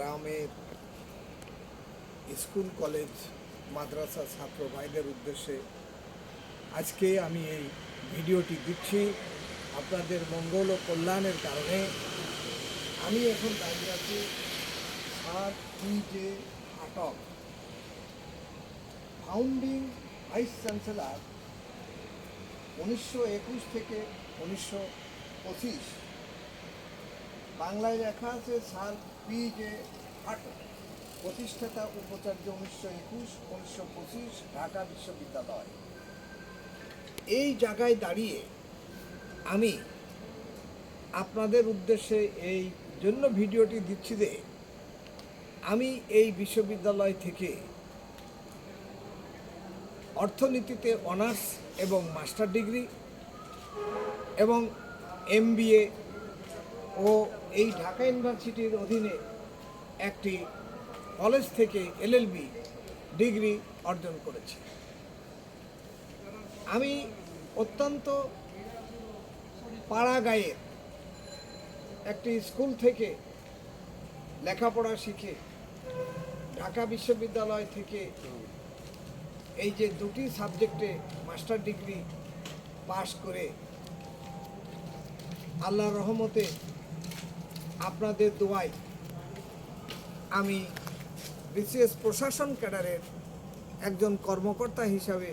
গ্রামের school, college, মাদ্রাসা, ছাত্র ভাইদের উদ্দেশ্যে আজকে আমি এই ভিডিওটি দিচ্ছি। আপনাদের মঙ্গল ও কল্যাণের কারণে আমি এখন দাঁড়িয়ে আছি আর ই যে আটক। ফাউন্ডিং ভাইস চ্যান্সেলার উনিশশো একুশ থেকে উনিশশো পঁচিশ। বাংলায় লেখা আছে, স্যার পি জে প্রতিষ্ঠাতা উপাচার্য উনিশশো একুশ, উনিশশো পঁচিশ, ঢাকা বিশ্ববিদ্যালয়। এই জায়গায় দাঁড়িয়ে আমি আপনাদের উদ্দেশ্যে এই জন্য ভিডিওটি দিচ্ছি যে আমি এই বিশ্ববিদ্যালয় থেকে অর্থনীতিতে অনার্স এবং মাস্টার ডিগ্রি এবং এমবিএ ও এই ঢাকা ইউনিভার্সিটির অধীনে একটি কলেজ থেকে এলএলবি ডিগ্রি অর্জন করেছি। আমি অত্যন্ত পাড়া গায়ের একটি স্কুল থেকে লেখাপড়া শিখে ঢাকা বিশ্ববিদ্যালয় থেকে এই যে দুটি সাবজেক্টে মাস্টার ডিগ্রি পাশ করে আল্লাহর রহমতে আপনাদের দোয়ায় আমি বিসিএস প্রশাসন ক্যাডারের একজন কর্মকর্তা হিসাবে,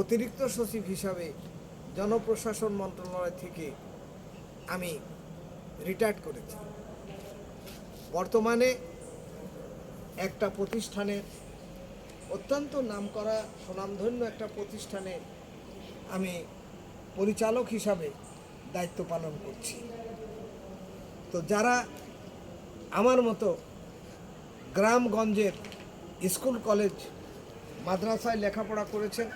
অতিরিক্ত সচিব হিসাবে, জনপ্রশাসন মন্ত্রণালয় থেকে আমি রিটায়ার্ড করেছি। বর্তমানে একটা প্রতিষ্ঠানের অত্যন্ত নামকরা, সুনামধন্য একটা প্রতিষ্ঠানে আমি পরিচালক হিসাবে দায়িত্ব পালন করছি। তো যারা আমার মতো গ্রামগঞ্জের স্কুল, কলেজ, মাদ্রাসায় লেখাপড়া করেছেন।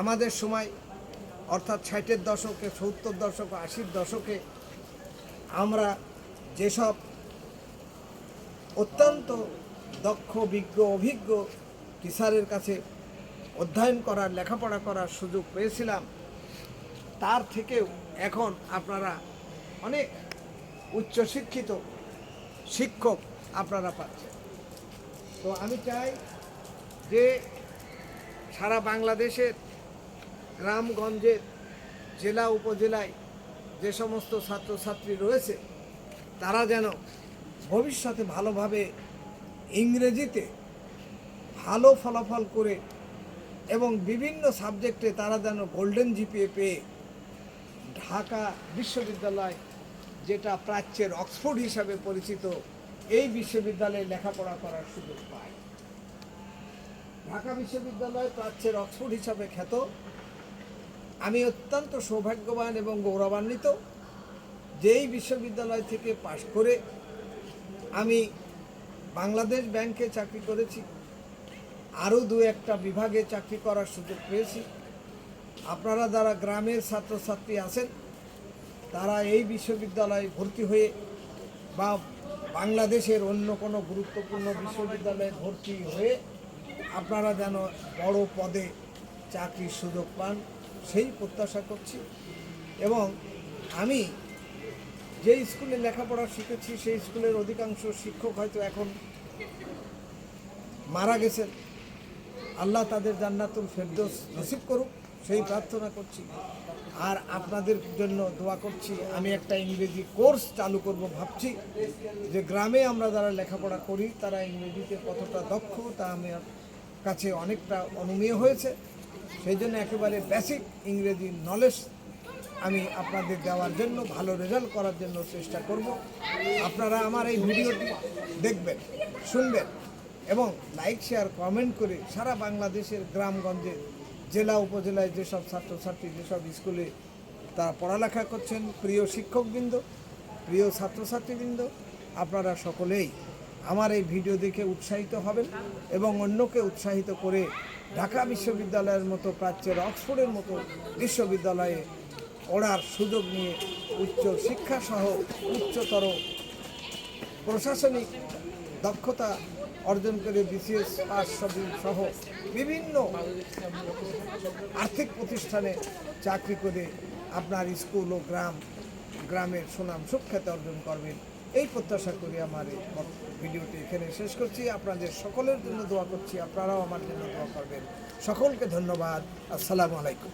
আমাদের সময় অর্থাৎ ষাটের দশকে, সত্তর দশক, আশির দশকে আমরা যেসব অত্যন্ত দক্ষ, বিজ্ঞ, অভিজ্ঞ টিচারের কাছে অধ্যয়ন করার, লেখাপড়া করার সুযোগ পেয়েছিলাম, তার থেকেও এখন আপনারা অনেক উচ্চশিক্ষিত শিক্ষক আপনারা পাচ্ছেন। তো আমি চাই যে সারা বাংলাদেশের গ্রামগঞ্জের জেলা, উপজেলায় যে সমস্ত ছাত্রছাত্রী রয়েছে, তারা যেন ভবিষ্যতে ভালোভাবে ইংরেজিতে ভালো ফলাফল করে এবং বিভিন্ন সাবজেক্টে তারা যেন গোল্ডেন জিপিএ পেয়ে ঢাকা বিশ্ববিদ্যালয় যেটা প্রাচ্যের অক্সফোর্ড হিসাবে পরিচিত, এই বিশ্ববিদ্যালয়ে লেখাপড়া করার সুযোগ পায়। ঢাকা বিশ্ববিদ্যালয় প্রাচ্যের অক্সফোর্ড হিসাবে খ্যাত। আমি অত্যন্ত সৌভাগ্যবান এবং গৌরবান্বিত যেই বিশ্ববিদ্যালয় থেকে পাশ করে আমি বাংলাদেশ ব্যাংকে চাকরি করেছি। আরও দু একটা বিভাগে চাকরি করার সুযোগ পেয়েছি। আপনারা যারা গ্রামের ছাত্রছাত্রী আছেন তারা এই বিশ্ববিদ্যালয়ে ভর্তি হয়ে বা বাংলাদেশের অন্য কোনো গুরুত্বপূর্ণ বিশ্ববিদ্যালয়ে ভর্তি হয়ে আপনারা যেন বড় পদে চাকরির সুযোগ পান, সেই প্রত্যাশা করছি। এবং আমি যে স্কুলে লেখাপড়া শিখেছি, সেই স্কুলের অধিকাংশ শিক্ষক হয়তো এখন মারা গেছেন। আল্লাহ তাদের জান্নাতুল ফেরদৌস নসিব করুক। সেই প্রার্থনা করছি। আর আপনাদের জন্য দোয়া করছি। আমি একটা ইংরেজি কোর্স চালু করব ভাবছি। যে গ্রামে আমরা যারা লেখাপড়া করি, তারা ইংরেজিতে কতটা দক্ষ, তা আমার কাছে অনেকটা অনুমেয় হয়েছে। সেই জন্য একেবারে বেসিক ইংরেজি নলেজ আমি আপনাদের দেওয়ার জন্য, ভালো রেজাল্ট করার জন্য চেষ্টা করব। আপনারা আমার এই ভিডিওটি দেখবেন, শুনবেন এবং লাইক শেয়ার কমেন্ট করে সারা বাংলাদেশের গ্রামগঞ্জে জেলা, উপজেলায় যেসব ছাত্রছাত্রী, যেসব স্কুলে তারা পড়ালেখা করছেন, প্রিয় শিক্ষকবৃন্দ, প্রিয় ছাত্রছাত্রীবৃন্দ, আপনারা সকলেই আমার এই ভিডিও দেখে উৎসাহিত হবেন এবং অন্যকে উৎসাহিত করে ঢাকা বিশ্ববিদ্যালয়ের মতো প্রাচ্যের অক্সফোর্ডের মতো বিশ্ববিদ্যালয়ে পড়ার সুযোগ নিয়ে উচ্চ শিক্ষাসহ উচ্চতর প্রশাসনিক দক্ষতা অর্জন করে বিসিএস পাস সহ বিভিন্ন আর্থিক প্রতিষ্ঠানে চাকরি করে আপনার স্কুল ও গ্রাম, গ্রামের সুনাম সুখ্যাতি অর্জন করবেন। এই প্রত্যাশা করি আমার এই ভিডিওটি এখানে শেষ করছি। আপনাদের সকলের জন্য দোয়া করছি, আপনারাও আমার জন্য দোয়া করবেন। সকলকে ধন্যবাদ। আসসালামু আলাইকুম।